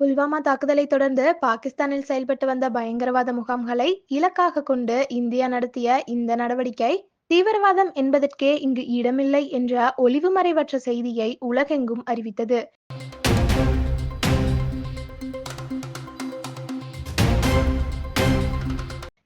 புல்வாமா தாக்குதலை தொடர்ந்து பாகிஸ்தானில் செயல்பட்டு வந்த பயங்கரவாத முகாம்களை இலக்காக கொண்டு இந்தியா நடத்திய இந்த நடவடிக்கை தீவிரவாதம் என்பதற்கே இங்கு இடமில்லை என்ற ஒளிவுமறைவற்ற செய்தியை உலகெங்கும் அறிவித்தது.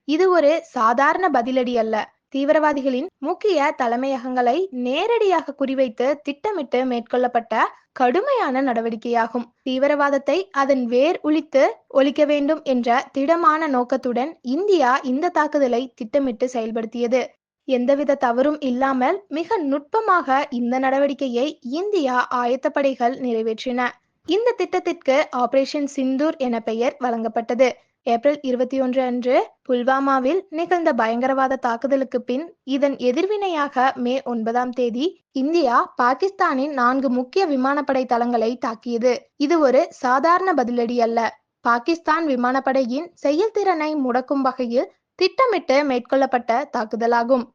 இது ஒரு சாதாரண பதிலடி அல்ல. தீவிரவாதிகளின் முக்கிய தலைமையகங்களை நேரடியாக குறிவைத்து திட்டமிட்டு மேற்கொள்ளப்பட்ட கடுமையான நடவடிக்கையாகும். தீவிரவாதத்தை அதன் வேர் ஒழித்து ஒழிக்க வேண்டும் என்ற திடமான நோக்கத்துடன் இந்தியா இந்த தாக்குதலை திட்டமிட்டு செயல்படுத்தியது. எந்தவித தவறும் இல்லாமல் மிக நுட்பமாக இந்த நடவடிக்கையை இந்தியா ஆயத்தப்படைகள் நிறைவேற்றின. இந்த திட்டத்திற்கு ஆபரேஷன் சிந்தூர் என பெயர் வழங்கப்பட்டது. ஏப்ரல் இருபத்தி ஒன்று அன்று புல்வாமாவில் நிகழ்ந்த பயங்கரவாத தாக்குதலுக்கு பின் இதன் எதிர்வினையாக மே ஒன்பதாம் தேதி இந்தியா பாகிஸ்தானின் நான்கு முக்கிய விமானப்படை தளங்களை தாக்கியது. இது ஒரு சாதாரண பதிலடி அல்ல. பாகிஸ்தான் விமானப்படையின் செயல்திறனை முடக்கும் வகையில் திட்டமிட்டு மேற்கொள்ளப்பட்ட தாக்குதலாகும்.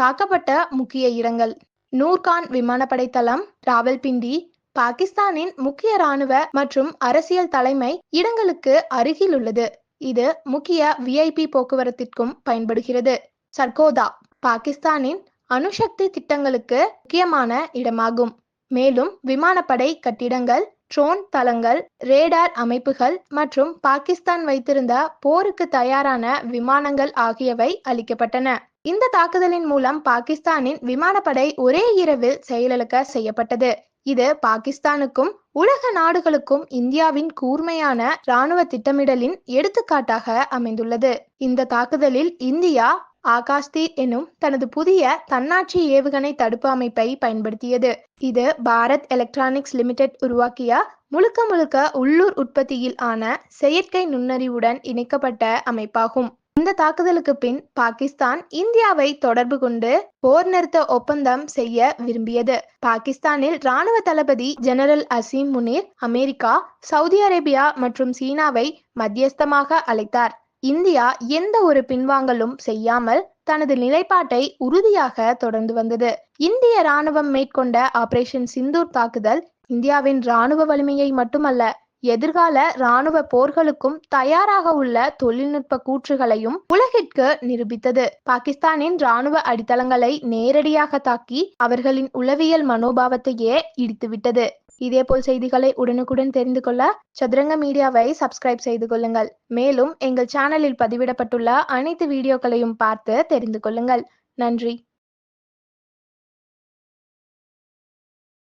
தாக்கப்பட்ட முக்கிய இடங்கள். நூர்கான் விமானப்படை தளம் ராவல்பிண்டி பாகிஸ்தானின் முக்கிய ராணுவ மற்றும் அரசியல் தலைமை இடங்களுக்கு அருகில் உள்ளது இது முக்கிய விஐபி போக்குவரத்திற்கும் பயன்படுகிறது. சர்கோதா பாகிஸ்தானின் அணுசக்தி திட்டங்களுக்கு முக்கியமான இடமாகும். மேலும் விமானப்படை கட்டிடங்கள் ட்ரோன் தளங்கள் ரேடார் அமைப்புகள் மற்றும் பாகிஸ்தான் வைத்திருந்த போருக்கு தயாரான விமானங்கள் ஆகியவை அளிக்கப்பட்டன. இந்த தாக்குதலின் மூலம் பாகிஸ்தானின் விமானப்படை ஒரே இரவில் செயலிழக்க செய்யப்பட்டது. இது பாகிஸ்தானுக்கும் உலக நாடுகளுக்கும் இந்தியாவின் கூர்மையான இராணுவ திட்டமிடலின் எடுத்துக்காட்டாக அமைந்துள்ளது. இந்த தாக்குதலில் இந்தியா ஆகாஷ்தி எனும் தனது புதிய தன்னாட்சி ஏவுகணை தடுப்பு அமைப்பை பயன்படுத்தியது. இது பாரத் எலக்ட்ரானிக்ஸ் லிமிடெட் உருவாக்கிய முழுக்க முழுக்க உள்ளூர் உற்பத்தியில் ஆன செயற்கை நுண்ணறிவுடன் இணைக்கப்பட்ட அமைப்பாகும். இந்த தாக்குதலுக்கு பின் பாகிஸ்தான் இந்தியாவை தொடர்பு கொண்டு போர் நிறுத்த ஒப்பந்தம் செய்ய விரும்பியது. பாகிஸ்தானில் ராணுவ தளபதி general Asim Munir America Saudi Arabia மற்றும் சீனாவை மத்தியஸ்தமாக அழைத்தார். இந்தியா எந்த ஒரு பின்வாங்கலும் செய்யாமல் தனது நிலைப்பாட்டை உறுதியாக தொடர்ந்து வந்தது. இந்திய ராணுவம் மேற்கொண்ட ஆபரேஷன் சிந்தூர் தாக்குதல் இந்தியாவின் ராணுவ வலிமையை மட்டுமல்ல எதிர்கால இராணுவ போர்களுக்கும் தயாராக உள்ள தொழில்நுட்ப கூற்றுகளையும் உலகிற்கு நிரூபித்தது. பாகிஸ்தானின் இராணுவ அடித்தளங்களை நேரடியாக தாக்கி அவர்களின் உளவியல் மனோபாவத்தையே இடித்துவிட்டது. இதேபோல் செய்திகளை உடனுக்குடன் தெரிந்து கொள்ள சதுரங்க மீடியாவை சப்ஸ்கிரைப் செய்து கொள்ளுங்கள். மேலும் எங்கள் சேனலில் பதிவிடப்பட்டுள்ள அனைத்து வீடியோக்களையும் பார்த்து தெரிந்து கொள்ளுங்கள். நன்றி.